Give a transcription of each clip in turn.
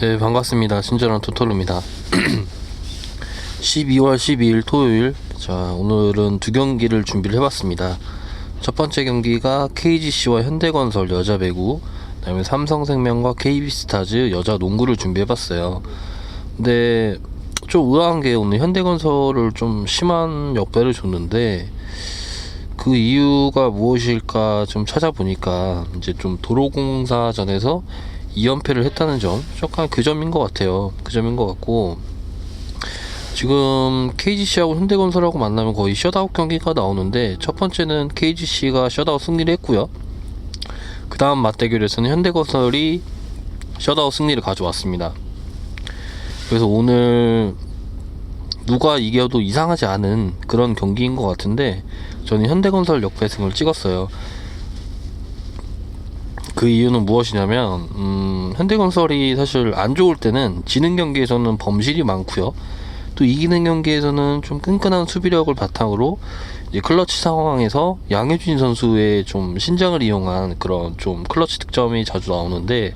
네, 반갑습니다. 친절한 토토로입니다. 12월 12일 토요일. 자, 오늘은 두 경기를 준비를 해봤습니다. 첫 번째 경기가 KGC와 현대건설 여자 배구, 그 다음에 삼성생명과 KB스타즈 여자 농구를 준비해봤어요. 근데 좀 의아한 게 오늘 현대건설을 좀 심한 역배를 줬는데 그 이유가 무엇일까 좀 찾아보니까 이제 좀 도로공사전에서 2연패를 했다는 점, 약간 그 점인 것 같아요. 그 점인 것 같고 지금 KGC하고 현대건설하고 만나면 거의 셧아웃 경기가 나오는데 첫 번째는 KGC가 셧아웃 승리를 했고요. 그 다음 맞대결에서는 현대건설이 셧아웃 승리를 가져왔습니다. 그래서 오늘 누가 이겨도 이상하지 않은 그런 경기인 것 같은데 저는 현대건설 역배승을 찍었어요. 그 이유는 무엇이냐면 음, 현대건설이 사실 안 좋을 때는 지는 경기에서는 범실이 많고요. 또 이기는 경기에서는 좀 끈끈한 수비력을 바탕으로 이제 클러치 상황에서 양효진 선수의 좀 신장을 이용한 그런 좀 클러치 득점이 자주 나오는데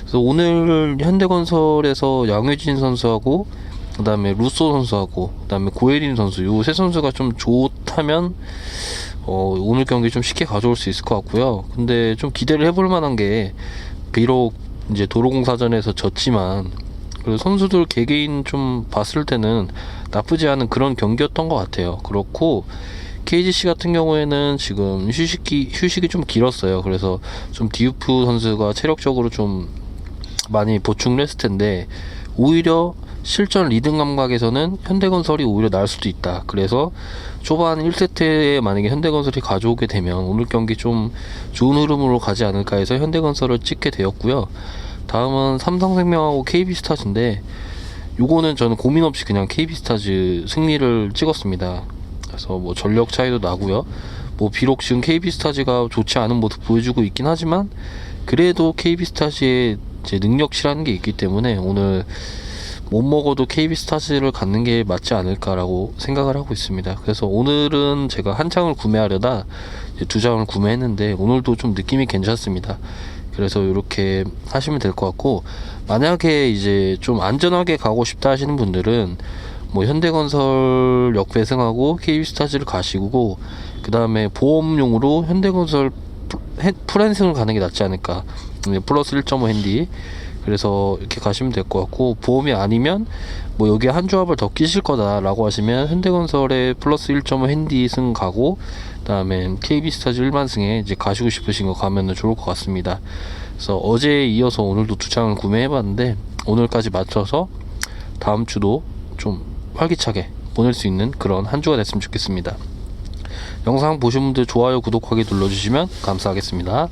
그래서 오늘 현대건설에서 양효진 선수하고 그다음에 루소 선수하고 그다음에 고예린 선수 요 세 선수가 좀 좋다면 어, 오늘 경기 좀 쉽게 가져올 수 있을 것 같고요. 근데 좀 기대를 해볼 만한 게 비록 이제 도로공사전에서 졌지만 그리고 선수들 개개인 좀 봤을 때는 나쁘지 않은 그런 경기였던 것 같아요. 그렇고 KGC 같은 경우에는 지금 휴식기 휴식이 좀 길었어요. 그래서 좀 디우프 선수가 체력적으로 좀 많이 보충을 했을 텐데 오히려 실전 리듬 감각에서는 현대건설이 오히려 나을 수도 있다. 그래서 초반 1세트에 만약에 현대건설이 가져오게 되면 오늘 경기 좀 좋은 흐름으로 가지 않을까 해서 현대건설을 찍게 되었고요. 다음은 삼성생명하고 KB스타즈인데 요거는 저는 고민 없이 그냥 KB스타즈 승리를 찍었습니다. 그래서 뭐 전력 차이도 나고요. 뭐 비록 지금 KB스타즈가 좋지 않은 모습 보여주고 있긴 하지만 그래도 KB스타즈의 제 능력치라는 게 있기 때문에 오늘 못 먹어도 KB스타즈를 갖는 게 맞지 않을까라고 생각을 하고 있습니다. 그래서 오늘은 제가 한 장을 구매하려다 두 장을 구매했는데 오늘도 좀 느낌이 괜찮습니다. 그래서 이렇게 하시면 될 것 같고 만약에 이제 좀 안전하게 가고 싶다 하시는 분들은 뭐 현대건설 역 배승하고 KB스타즈를 가시고 그 다음에 보험용으로 현대건설 프랜승을 가는 게 낫지 않을까 네, 플러스 1.5 핸디 그래서 이렇게 가시면 될 것 같고 보험이 아니면 뭐 여기에 한 조합을 더 끼실 거다라고 하시면 현대건설에 플러스 1.5 핸디 승 가고 그다음에 KB스타즈 일반승에 이제 가시고 싶으신 거 가면은 좋을 것 같습니다. 그래서 어제에 이어서 오늘도 두 장을 구매해봤는데 오늘까지 맞춰서 다음 주도 좀 활기차게 보낼 수 있는 그런 한 주가 됐으면 좋겠습니다. 영상 보신 분들 좋아요 구독하기 눌러주시면 감사하겠습니다.